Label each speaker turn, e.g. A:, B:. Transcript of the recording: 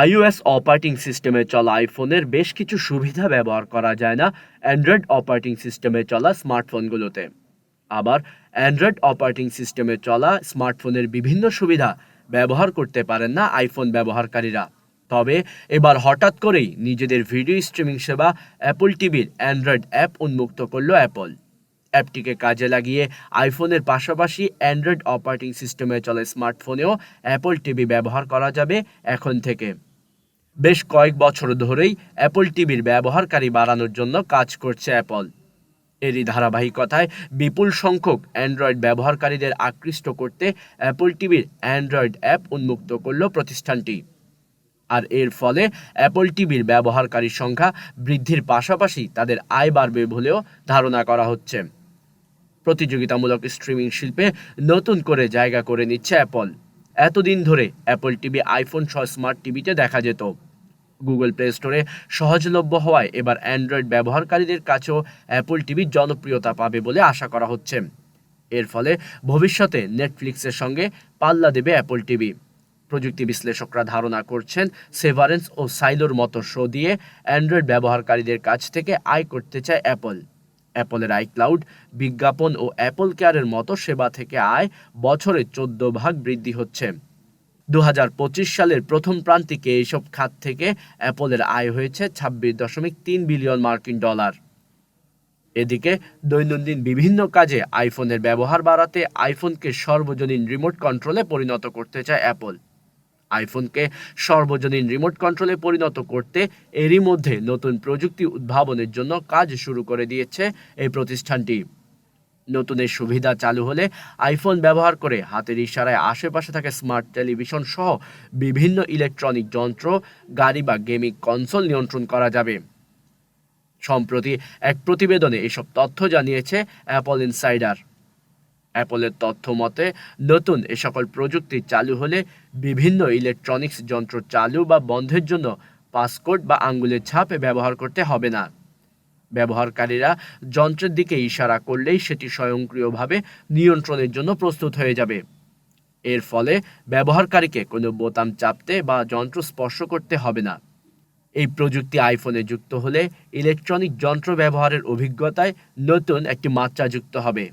A: IOS operating সিস্টেমে চলা আইফোনের বেশ কিছু সুবিধা ব্যবহার করা যায় না অ্যান্ড্রয়েড অপারেটিং সিস্টেমে চলা স্মার্টফোনগুলোতে আবার অ্যান্ড্রয়েড অপারেটিং সিস্টেমে চলা স্মার্টফোনের বিভিন্ন সুবিধা ব্যবহার করতে পারেন না আইফোন ব্যবহারকারীরা। তবে এবার হঠাৎ করেই নিজেদের ভিডিও স্ট্রিমিং সেবা অ্যাপল টিভির অ্যান্ড্রয়েড অ্যাপ উন্মুক্ত করল অ্যাপল অ্যাপটিকে কাজে লাগিয়ে আইফোনের পাশাপাশি অ্যান্ড্রয়েড অপারেটিং সিস্টেমে চলে স্মার্টফোনেও অ্যাপল টিভি ব্যবহার করা যাবে এখন থেকে। বেশ কয়েক বছর ধরেই অ্যাপল টিভির ব্যবহারকারী বাড়ানোর জন্য কাজ করছে অ্যাপল। এরই ধারাবাহিকতায় বিপুল সংখ্যক অ্যান্ড্রয়েড ব্যবহারকারীদের আকৃষ্ট করতে অ্যাপল টিভির অ্যান্ড্রয়েড অ্যাপ উন্মুক্ত করল প্রতিষ্ঠানটি। আর এর ফলে অ্যাপল টিভির ব্যবহারকারীর সংখ্যা বৃদ্ধির পাশাপাশি তাদের আয় বাড়বে বলেও ধারণা করা হচ্ছে। প্রতিযোগিতামূলক স্ট্রিমিং শিল্পে নতুন করে জায়গা করে নিচ্ছে অ্যাপল এতদিন ধরে অ্যাপল টিভি আইফোন সহ স্মার্ট টিভিতে দেখা যেত। গুগল প্লে স্টোরে সহজলভ্য হওয়ায় এবার অ্যান্ড্রয়েড ব্যবহারকারীদের কাছেও অ্যাপল টিভি জনপ্রিয়তা পাবে বলে আশা করা হচ্ছে। এর ফলে ভবিষ্যতে নেটফ্লিক্সের সঙ্গে পাল্লা দেবে অ্যাপল টিভি প্রযুক্তি বিশ্লেষকরা ধারণা করছেন সেভারেন্স ও সাইলোর মতো শো দিয়ে অ্যান্ড্রয়েড ব্যবহারকারীদের কাছ থেকে আয় করতে চায় অ্যাপল অ্যাপলের আইক্লাউড বিজ্ঞাপন ও অ্যাপল কেয়ারের মতো সেবা থেকে আয় বছরে চোদ্দ ভাগ বৃদ্ধি হচ্ছে। দু হাজার পঁচিশ সালের প্রথম প্রান্তিকে এইসব খাত থেকে অ্যাপলের আয় হয়েছে ছাব্বিশ দশমিক তিন বিলিয়ন মার্কিন ডলার। এদিকে দৈনন্দিন বিভিন্ন কাজে আইফোনের ব্যবহার বাড়াতে আইফোনকে সর্বজনীন রিমোট কন্ট্রোলে পরিণত করতে চায় অ্যাপল আইফোনকে সর্বজনীন রিমোট কন্ট্রোলে পরিণত করতে এরই মধ্যে নতুন প্রযুক্তি উদ্ভাবনের জন্য কাজ শুরু করে দিয়েছে এই প্রতিষ্ঠানটি। নতুন এই সুবিধা চালু হলে আইফোন ব্যবহার করে হাতের ইশারায় আশেপাশে থাকা স্মার্ট টেলিভিশন সহ বিভিন্ন ইলেকট্রনিক যন্ত্র, গাড়ি বা গেমিং কনসোল নিয়ন্ত্রণ করা যাবে। সম্প্রতি এক প্রতিবেদনে এসব তথ্য জানিয়েছে অ্যাপল ইনসাইডার অ্যাপলের তথ্য মতে, নতুন এ সকল প্রযুক্তি চালু হলে বিভিন্ন ইলেকট্রনিক্স যন্ত্র চালু বা বন্ধের জন্য পাসকোড বা আঙ্গুলের ছাপে ব্যবহার করতে হবে না। ব্যবহারকারীরা যন্ত্রের দিকে ইশারা করলেই সেটি স্বয়ংক্রিয়ভাবে নিয়ন্ত্রণের জন্য প্রস্তুত হয়ে যাবে। এর ফলে ব্যবহারকারীকে কোনো বোতাম চাপতে বা যন্ত্র স্পর্শ করতে হবে না। এই প্রযুক্তি আইফোনে যুক্ত হলে ইলেকট্রনিক যন্ত্র ব্যবহারের অভিজ্ঞতায় নতুন একটি মাত্রা যুক্ত হবে।